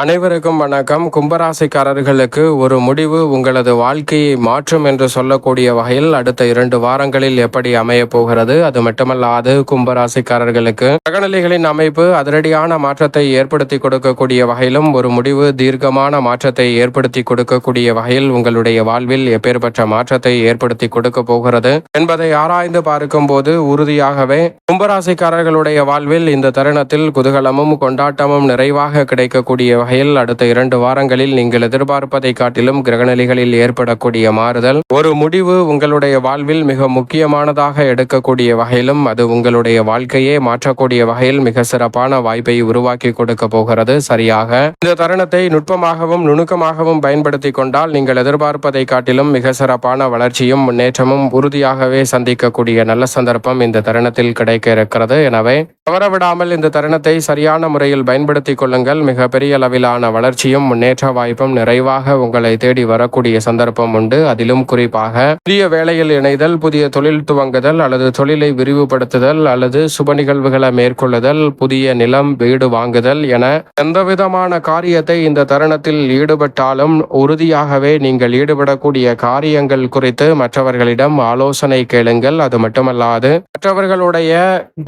அனைவருக்கும் வணக்கம். கும்பராசிக்காரர்களுக்கு ஒரு முடிவு உங்களது வாழ்க்கையை மாற்றும் என்று சொல்லக்கூடிய வகையில் அடுத்த இரண்டு வாரங்களில் எப்படி அமைய போகிறது? அது மட்டுமல்லாது கும்பராசிக்காரர்களுக்கு கிரகநிலைகளின் அமைப்பு அதிரடியான மாற்றத்தை ஏற்படுத்தி கொடுக்கக்கூடிய வகையிலும் ஒரு முடிவு தீர்க்கமான மாற்றத்தை ஏற்படுத்தி கொடுக்கக்கூடிய வகையில் உங்களுடைய வாழ்வில் எப்பேற்பட்ட மாற்றத்தை ஏற்படுத்தி கொடுக்க போகிறது என்பதை ஆராய்ந்து பார்க்கும் போது உறுதியாகவே கும்பராசிக்காரர்களுடைய வாழ்வில் இந்த தருணத்தில் குதூகலமும் கொண்டாட்டமும் நிறைவாக கிடைக்கக்கூடிய வகையில் அடுத்த இரண்டு வாரங்களில் நீங்கள் எதிர்பார்ப்பதை காட்டிலும் கிரகநிலைகளில் ஏற்படக்கூடிய மாறுதல் ஒரு முடிவு உங்களுடைய வாழ்வில் மிக முக்கியமானதாக எடுக்கக்கூடிய வகையிலும் அது உங்களுடைய வாழ்க்கையே மாற்றக்கூடிய வகையில் மிக சிறப்பான வாய்ப்பை உருவாக்கி கொடுக்க போகிறது. சரியாக. இந்த தருணத்தை நுட்பமாகவும் நுணுக்கமாகவும் பயன்படுத்தி கொண்டால் நீங்கள் எதிர்பார்ப்பதை காட்டிலும் மிக சிறப்பான வளர்ச்சியும் முன்னேற்றமும் உறுதியாகவே சந்திக்கக்கூடிய நல்ல சந்தர்ப்பம் இந்த தருணத்தில் கிடைக்க இருக்கிறது. எனவே தவறவிடாமல் இந்த தருணத்தை சரியான முறையில் பயன்படுத்திக் கொள்ளுங்கள். மிக பெரிய அளவிலான வளர்ச்சியும் முன்னேற்ற வாய்ப்பும் நிறைவாக உங்களை தேடி வரக்கூடிய சந்தர்ப்பம் உண்டு. அதிலும் குறிப்பாக புதிய வேலையில் இணைதல் புதிய தொழில் துவங்குதல் அல்லது தொழிலை விரிவுபடுத்துதல் அல்லது சுப நிகழ்வுகளை மேற்கொள்ளுதல் புதிய நிலம் வீடு வாங்குதல் என எந்தவிதமான காரியத்தை இந்த தருணத்தில் ஈடுபட்டாலும் உறுதியாகவே நீங்கள் ஈடுபடக்கூடிய காரியங்கள் குறித்து மற்றவர்களிடம் ஆலோசனை கேளுங்கள். அது மட்டுமல்லாது மற்றவர்களுடைய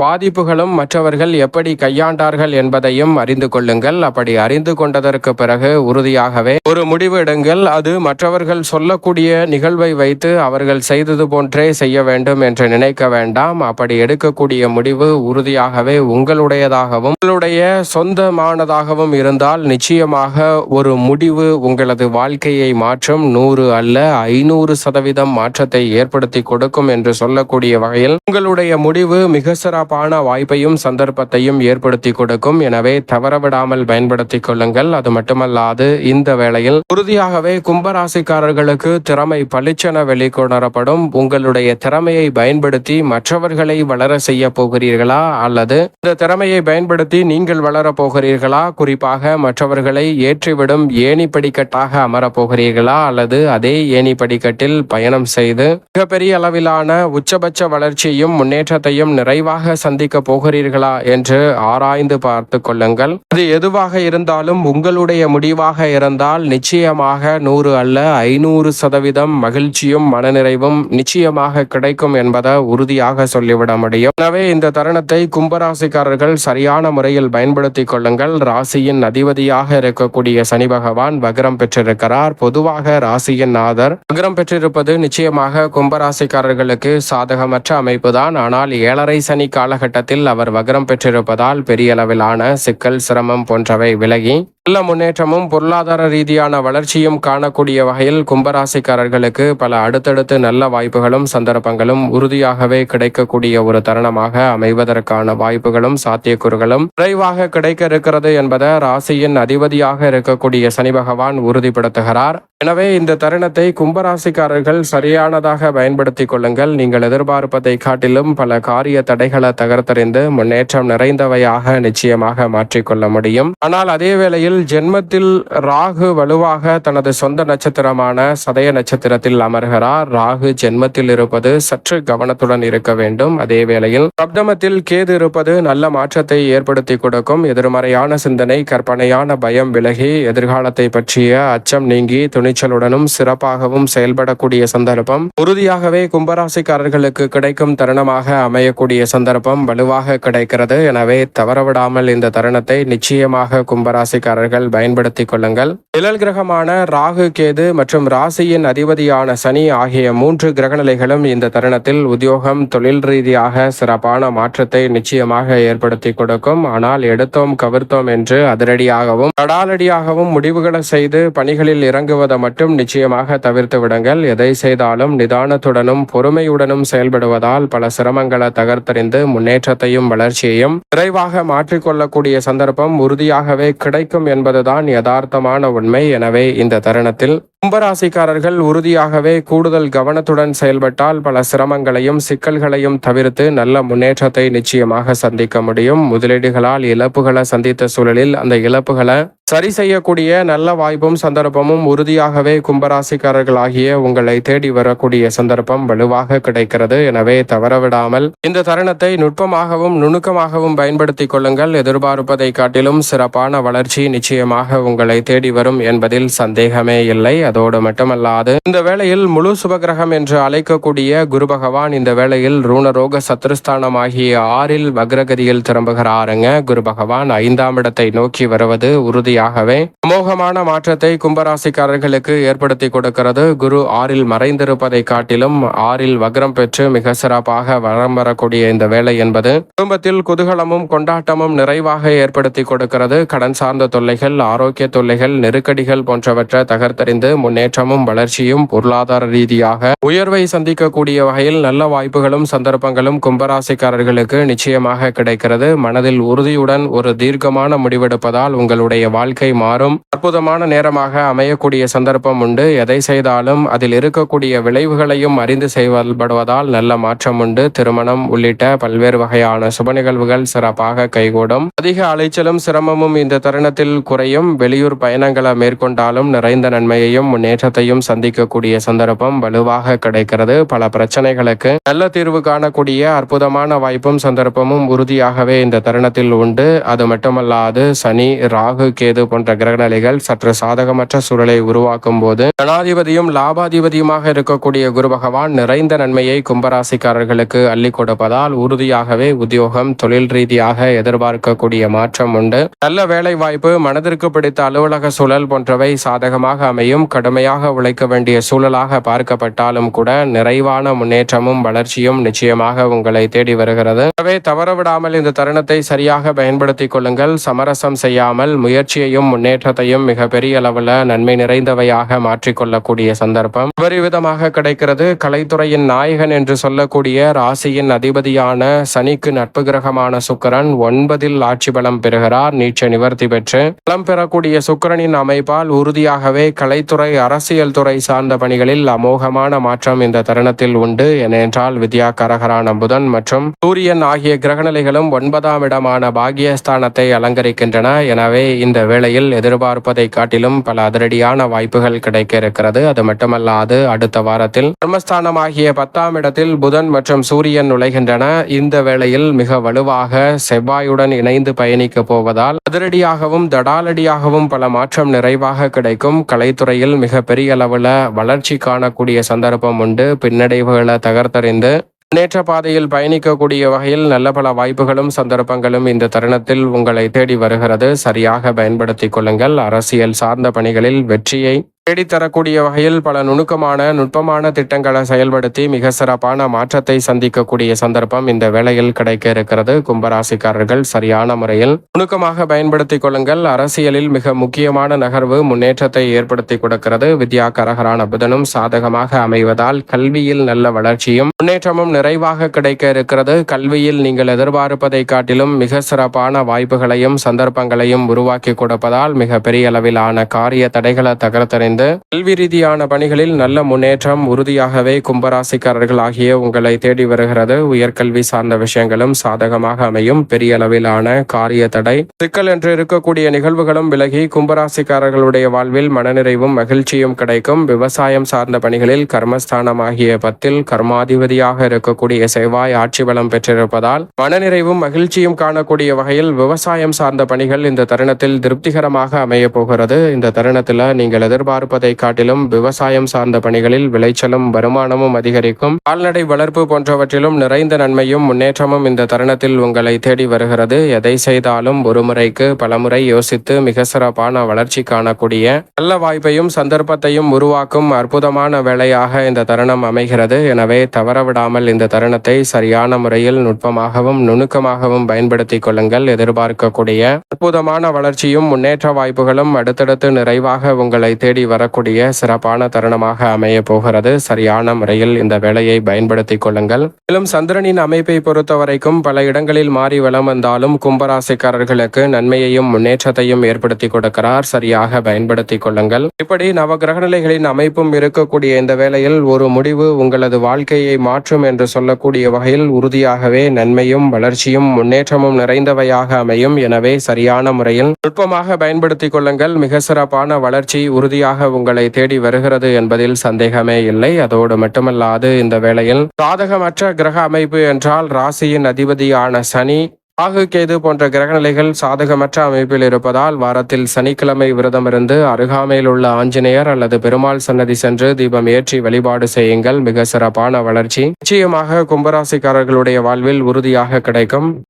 பாதிப்புகளும் மற்றவர்கள் எப்படி கையாண்டார்கள் என்பதையும் அறிந்து கொள்ளுங்கள். அப்படி அறிந்து கொண்டதற்கு பிறகு உறுதியாகவே ஒரு முடிவு எடுங்கள். அது மற்றவர்கள் சொல்லக்கூடிய நிகழ்வை வைத்து அவர்கள் செய்தது போன்றே செய்ய வேண்டும் என்று நினைக்க வேண்டாம். அப்படி எடுக்கக்கூடிய முடிவு உறுதியாகவே உங்களுடையதாகவும் உங்களுடைய சொந்தமானதாகவும் இருந்தால் நிச்சயமாக ஒரு முடிவு உங்களது வாழ்க்கையை மாற்றும். நூறு அல்ல ஐநூறு சதவீதம் மாற்றத்தை ஏற்படுத்தி கொடுக்கும் என்று சொல்லக்கூடிய வகையில் உங்களுடைய முடிவு மிக சிறப்பான வாய்ப்பையும் சந்தர்ப்பத்தையும் ஏற்படுத்தி கொடுக்கும். எனவே தவறவிடாமல் பயன்படுத்திக் கொள்ளுங்கள் அது மட்டுமல்லாது இந்த வேளையில் உறுதியாகவே கும்பராசிக்காரர்களுக்கு திறமை பளிச்சென வெளிக்கொணரப்படும். உங்களுடைய திறமையை பயன்படுத்தி மற்றவர்களை வளர செய்ய போகிறீர்களா? அல்லது இந்த திறமையை பயன்படுத்தி நீங்கள் வளர போகிறீர்களா? குறிப்பாக மற்றவர்களை ஏற்றிவிடும் ஏணி படிக்கட்டாக அமரப் போகிறீர்களா? அல்லது அதே ஏணி படிக்கட்டில் பயணம் செய்து மிகப்பெரிய அளவிலான உச்சபட்ச வளர்ச்சியையும் முன்னேற்றத்தையும் நிறைவாக சந்திக்க போகிறீர்களா? என்று ஆராய்ந்து பார்த்து கொள்ளுங்கள். அது எதுவாக இருந்தாலும் உங்களுடைய முடிவாக இருந்தால் நிச்சயமாக நூறு அல்ல ஐநூறு சதவீதம் மகிழ்ச்சியும் மனநிறைவும் நிச்சயமாக கிடைக்கும் என்பதை உறுதியாக சொல்லிவிட முடியும். எனவே இந்த தருணத்தை கும்பராசிக்காரர்கள் சரியான முறையில் பயன்படுத்திக் கொள்ளுங்கள். ராசியின் அதிபதியாக இருக்கக்கூடிய சனி பகவான் வக்ரம் பெற்றிருக்கிறார். பொதுவாக ராசியின் நாதர் வக்ரம் பெற்றிருப்பது நிச்சயமாக கும்பராசிக்காரர்களுக்கு சாதகமற்ற அமைப்புதான். ஆனால் ஏழரை சனி காலகட்டத்தில் அவர் வக்ரம் பெற்றிருப்பதால் பெரிய அளவிலான சிக்கல் சிரமம் போன்றவை விலகி também. நல்ல முன்னேற்றமும் பொருளாதார ரீதியான வளர்ச்சியும் காணக்கூடிய வகையில் கும்பராசிக்காரர்களுக்கு பல அடுத்தடுத்து நல்ல வாய்ப்புகளும் சந்தர்ப்பங்களும் உறுதியாகவே கிடைக்கக்கூடிய ஒரு தருணமாக அமைவதற்கான வாய்ப்புகளும் சாத்தியக்கூறுகளும் விரைவாக கிடைக்க இருக்கிறது என்பதை ராசியின் அதிபதியாக இருக்கக்கூடிய சனி பகவான் உறுதிப்படுத்துகிறார். எனவே இந்த தருணத்தை கும்பராசிக்காரர்கள் சரியானதாக பயன்படுத்திக் கொள்ளுங்கள். நீங்கள் எதிர்பார்ப்பதை காட்டிலும் பல காரிய தடைகளை தகர்த்தறிந்து முன்னேற்றம் நிறைந்தவையாக நிச்சயமாக மாற்றிக்கொள்ள முடியும். ஆனால் அதே வேளையில் ஜென்மத்தில் ராகு வலுவாக தனது சொந்த நட்சத்திரமான சதய நட்சத்திரத்தில் அமர்கிறார். ராகு ஜென்மத்தில் இருப்பது சற்று கவனத்துடன் இருக்க வேண்டும். அதே வேளையில் சப்தமத்தில் கேது இருப்பது நல்ல மாற்றத்தை ஏற்படுத்தி கொடுக்கும். எதிர்மறையான சிந்தனை கற்பனையான பயம் விலகி எதிர்காலத்தை பற்றிய அச்சம் நீங்கி துணிச்சலுடனும் சிறப்பாகவும் செயல்படக்கூடிய சந்தர்ப்பம். உறுதியாகவே கும்பராசிக்காரர்களுக்கு கிடைக்கும் தருணமாக அமையக்கூடிய சந்தர்ப்பம் வலுவாக கிடைக்கிறது. எனவே தவறவிடாமல் இந்த தருணத்தை நிச்சயமாக கும்பராசிக்காரர்கள் பயன்படுத்திக் கொள்ளுங்கள். நிழல் கிரகமான ராகு கேது மற்றும் ராசியின் அதிபதியான சனி ஆகிய மூன்று கிரகநிலைகளும் இந்த தருணத்தில் உத்தியோகம் தொழில் ரீதியாக சிறப்பான மாற்றத்தை நிச்சயமாக ஏற்படுத்தி கொடுக்கும். ஆனால் எடுத்தோம் கவிர்த்தோம் என்று அதிரடியாகவும் கடாலடியாகவும் முடிவுகளை செய்து பணிகளில் இறங்குவதை மட்டும் நிச்சயமாக தவிர்த்து விடுங்கள். எதை செய்தாலும் நிதானத்துடனும் பொறுமையுடனும் செயல்படுவதால் பல சிரமங்களை தகர்த்தறிந்து முன்னேற்றத்தையும் வளர்ச்சியையும் விரைவாக மாற்றிக்கொள்ளக்கூடிய சந்தர்ப்பம் உறுதியாகவே கிடைக்கும் என்பதுதான் யதார்த்தமான உண்மை. எனவே இந்த தருணத்தில் கும்பராசிக்காரர்கள் உறுதியாகவே கூடுதல் கவனத்துடன் செயல்பட்டால் பல சிரமங்களையும் சிக்கல்களையும் தவிர்த்து நல்ல முன்னேற்றத்தை நிச்சயமாக சந்திக்க முடியும். முதலீடுகளால் இழப்புகளை சந்தித்த சூழலில் அந்த இழப்புகளை சரி செய்யக்கூடிய நல்ல வாய்ப்பும் சந்தர்ப்பமும் உறுதியாகவே கும்பராசிக்காரர்களாகிய உங்களை தேடி வரக்கூடிய சந்தர்ப்பம் வலுவாக கிடைக்கிறது. எனவே தவறவிடாமல் இந்த தருணத்தை நுட்பமாகவும் நுணுக்கமாகவும் பயன்படுத்திக் கொள்ளுங்கள். எதிர்பார்ப்பதை காட்டிலும் சிறப்பான வளர்ச்சி நிச்சயமாக உங்களை தேடி வரும் என்பதில் சந்தேகமே இல்லை. அதோடு மட்டுமல்லாது இந்த வேளையில் முழு சுபகிரகம் என்று அழைக்கக்கூடிய குரு பகவான் இந்த வேளையில் ரூணரோக சத்ருஸ்தானம் ஆகிய ஆறில் வக்ரகதியில் திரும்புகிறாருங்க. குரு பகவான் ஐந்தாம் இடத்தை நோக்கி வருவது உறுதியாகவே அமோகமான மாற்றத்தை கும்பராசிக்காரர்களுக்கு ஏற்படுத்தி கொடுக்கிறது. குரு ஆறில் மறைந்திருப்பதை காட்டிலும் ஆறில் வக்ரம் பெற்று மிக சிறப்பாக வரம் வரக்கூடிய இந்த வேலை என்பது குடும்பத்தில் குதூகலமும் கொண்டாட்டமும் நிறைவாக ஏற்படுத்தி கொடுக்கிறது. கடன் சார்ந்த தொல்லைகள் ஆரோக்கிய தொல்லைகள் நெருக்கடிகள் போன்றவற்றை தகர்த்தறிந்து முன்னேற்றமும் வளர்ச்சியும் பொருளாதார ரீதியாக உயர்வை சந்திக்கக்கூடிய வகையில் நல்ல வாய்ப்புகளும் சந்தர்ப்பங்களும் கும்பராசிக்காரர்களுக்கு நிச்சயமாக கிடைக்கிறது. மனதில் உறுதியுடன் ஒரு தீர்க்கமான முடிவெடுப்பதால் உங்களுடைய வாழ்க்கை மாறும். அற்புதமான நேரமாக அமையக்கூடிய சந்தர்ப்பம் உண்டு. எதை செய்தாலும் அதில் இருக்கக்கூடிய விளைவுகளையும் அறிந்து செயல்படுவதால் நல்ல மாற்றம் உண்டு. திருமணம் உள்ளிட்ட பல்வேறு வகையான சுப நிகழ்வுகள் சிறப்பாக கைகூடும். அதிக அலைச்சலும் சிரமமும் இந்த தருணத்தில் குறையும் வெளியூர் பயணங்களை மேற்கொண்டாலும் நிறைந்த நன்மையையும் முன்னேற்றத்தையும் சந்திக்கக்கூடிய சந்தர்ப்பம் வலுவாக கிடைக்கிறது. பல பிரச்சனைகளுக்கு நல்ல தீர்வு காணக்கூடிய அற்புதமான வாய்ப்பும் சந்தர்ப்பமும் உறுதியாகவே இந்த தருணத்தில் உண்டு. அது மட்டுமல்லாது சனி ராகு கேது போன்ற கிரகநிலைகள் சற்று சாதகமற்ற சூழலை உருவாக்கும் போது ஜனாதிபதியும் லாபாதிபதியுமாக இருக்கக்கூடிய குரு பகவான் நிறைந்த நன்மையை கும்பராசிக்காரர்களுக்கு அள்ளி கொடுப்பதால் உறுதியாகவே உத்தியோகம் தொழில் ரீதியாக எதிர்பார்க்கக்கூடிய மாற்றம் உண்டு. நல்ல வேலை வாய்ப்பு மனதிற்கு பிடித்த அலுவலக சூழல் போன்றவை சாதகமாக அமையும். கடுமையாக உழைக்க வேண்டிய சூழலாக பார்க்கப்பட்டாலும் கூட நிறைவான முன்னேற்றமும் வளர்ச்சியும் நிச்சயமாக உங்களை தேடி வருகிறது. எனவே தவறவிடாமல் இந்த தருணத்தை சரியாக பயன்படுத்திக் கொள்ளுங்கள். சமரசம் செய்யாமல் முயற்சியையும் முன்னேற்றத்தையும் மிக பெரிய அளவில் நன்மை நிறைந்தவையாக மாற்றிக்கொள்ளக்கூடிய சந்தர்ப்பம் விபரீதமாக கிடைக்கிறது. கலைத்துறையின் நாயகன் என்று சொல்லக்கூடிய ராசியின் அதிபதியான சனிக்கு நட்பு கிரகமான சுக்கரன் ஒன்பதில் ஆட்சி பலம் பெறுகிறார். நீச்ச நிவர்த்தி பெற்று பலம் பெறக்கூடிய சுக்கிரனின் அமைப்பால் உறுதியாகவே கலைத்துறை அரசியல் துறை சார்ந்த பணிகளில் அமோகமான மாற்றம் இந்த தருணத்தில் உண்டு. ஏனென்றால் வித்யா கரகரான புதன் மற்றும் சூரியன் ஆகிய கிரகநிலைகளும் ஒன்பதாம் இடமான பாகியஸ்தானத்தை அலங்கரிக்கின்றன. எனவே இந்த வேளையில் எதிர்பார்ப்பதை காட்டிலும் பல அதிரடியான வாய்ப்புகள் கிடைக்க இருக்கிறது. அது மட்டுமல்லாது அடுத்த வாரத்தில் கர்மஸ்தானம் ஆகிய பத்தாம் இடத்தில் புதன் மற்றும் சூரியன் நுழைகின்றன. இந்த வேளையில் மிக வலுவாக செவ்வாயுடன் இணைந்து பயணிக்க போவதால் அதிரடியாகவும் தட தடாலடியாகவும் பல மாற்றம் நிறைவாக கிடைக்கும். கலைத்துறையில் மிக பெரிய அளவில் வளர்ச்சி காணக்கூடிய சந்தர்ப்பம் உண்டு. பின்னடைவுகளை தகர்த்தறிந்து முன்னேற்ற பாதையில் பயணிக்கக்கூடிய வகையில் நல்ல பல வாய்ப்புகளும் சந்தர்ப்பங்களும் இந்த தருணத்தில் உங்களை தேடி வருகிறது. சரியாக பயன்படுத்திக் கொள்ளுங்கள். அரசியல் சார்ந்த பணிகளில் வெற்றியை தேடித்தரக்கூடிய வகையில் பல நுணுக்கமான நுட்பமான திட்டங்களை செயல்படுத்தி மிக சிறப்பான மாற்றத்தை சந்திக்கக்கூடிய சந்தர்ப்பம் இந்த வேளையில் கிடைக்க இருக்கிறது. கும்பராசிக்காரர்கள் சரியான முறையில் நுணுக்கமாக பயன்படுத்திக் கொள்ளுங்கள். அரசியலில் மிக முக்கியமான நகர்வு முன்னேற்றத்தை ஏற்படுத்தி கொடுக்கிறது. வித்யா கரகரான புதனும் சாதகமாக அமைவதால் கல்வியில் நல்ல வளர்ச்சியும் முன்னேற்றமும் நிறைவாக கிடைக்க இருக்கிறது. கல்வியில் நீங்கள் எதிர்பார்ப்பதை காட்டிலும் மிக சிறப்பான வாய்ப்புகளையும் சந்தர்ப்பங்களையும் உருவாக்கி கொடுப்பதால் மிக பெரிய அளவிலான காரிய தடைகளை தகர்த்தறிந்து கல்வி ரீதியான பணிகளில் நல்ல முன்னேற்றம் உறுதியாகவே கும்பராசிக்காரர்கள் ஆகிய உங்களை தேடி வருகிறது. உயர்கல்வி சார்ந்த விஷயங்களும் சாதகமாக அமையும். பெரிய அளவிலான காரிய தடை. சிக்கல் என்று இருக்கக்கூடிய நிகழ்வுகளும் விலகி கும்பராசிக்காரர்களுடைய வாழ்வில் மனநிறைவும் மகிழ்ச்சியும் கிடைக்கும். விவசாயம் சார்ந்த பணிகளில் கர்மஸ்தானம் ஆகிய பத்தில் கர்மாதிபதியாக இருக்கக்கூடிய செவ்வாய் ஆட்சி பலம் பெற்றிருப்பதால் மனநிறைவும் மகிழ்ச்சியும் காணக்கூடிய வகையில் விவசாயம் சார்ந்த பணிகள் இந்த தருணத்தில் திருப்திகரமாக அமைய போகிறது. இந்த தருணத்தில் நீங்கள் எதிர்பார்ப்பு எதிர்பார்ப்பதை காட்டிலும் விவசாயம் சார்ந்த பணிகளில் விளைச்சலும் வருமானமும் அதிகரிக்கும். கால்நடை வளர்ப்பு போன்றவற்றிலும் நிறைந்த நன்மையும் முன்னேற்றமும் இந்த தருணத்தில் உங்களை தேடி வருகிறது. எதை செய்தாலும் ஒரு முறைக்கு பலமுறை யோசித்து மிக சிறப்பான வளர்ச்சி காணக்கூடிய நல்ல வாய்ப்பையும் சந்தர்ப்பத்தையும் உருவாக்கும் அற்புதமான வேலையாக இந்த தருணம் அமைகிறது. எனவே தவறவிடாமல் இந்த தருணத்தை சரியான முறையில் நுட்பமாகவும் நுணுக்கமாகவும் பயன்படுத்திக் கொள்ளுங்கள். எதிர்பார்க்கக்கூடிய அற்புதமான வளர்ச்சியும் முன்னேற்ற வாய்ப்புகளும் அடுத்தடுத்து நிறைவாக உங்களை தேடி வரக்கூடிய சிறப்பான தருணமாக அமைய போகிறது. சரியான முறையில் இந்த வேலையை பயன்படுத்திக் கொள்ளுங்கள். மேலும் சந்திரனின் அமைப்பை பொறுத்த வரைக்கும் பல இடங்களில் மாறி வலம் வந்தாலும் கும்பராசிக்காரர்களுக்கு நன்மையையும் முன்னேற்றத்தையும் ஏற்படுத்தி கொடுக்கிறார். சரியாக பயன்படுத்திக் கொள்ளுங்கள். இப்படி நவ கிரகநிலைகளின் அமைப்பும் இருக்கக்கூடிய இந்த வேளையில் ஒரு முடிவு உங்களது வாழ்க்கையை மாற்றும் என்று சொல்லக்கூடிய வகையில் உறுதியாகவே நன்மையும் வளர்ச்சியும் முன்னேற்றமும் நிறைந்தவையாக அமையும். எனவே சரியான முறையில் நுட்பமாக பயன்படுத்திக் கொள்ளுங்கள். மிக சிறப்பான வளர்ச்சி உறுதியாக உங்களை தேடி வருகிறது என்பதில் சந்தேகமே இல்லை. அதோடு மட்டுமல்லாது இந்த வேளையில் சாதகமற்ற கிரக அமைப்பு என்றால் ராசியின் அதிபதியான சனி ராகு கேது போன்ற கிரகநிலைகள் சாதகமற்ற அமைப்பில் இருப்பதால் வாரத்தில் சனிக்கிழமை விரதமிருந்து அருகாமையில் உள்ள ஆஞ்சநேயர் அல்லது பெருமாள் சன்னதி சென்று தீபம் ஏற்றி வழிபாடு செய்யுங்கள். மிக சிறப்பான வளர்ச்சி. நிச்சயமாக கும்பராசிக்காரர்களுடைய வாழ்வில் உறுதியாக கிடைக்கும்.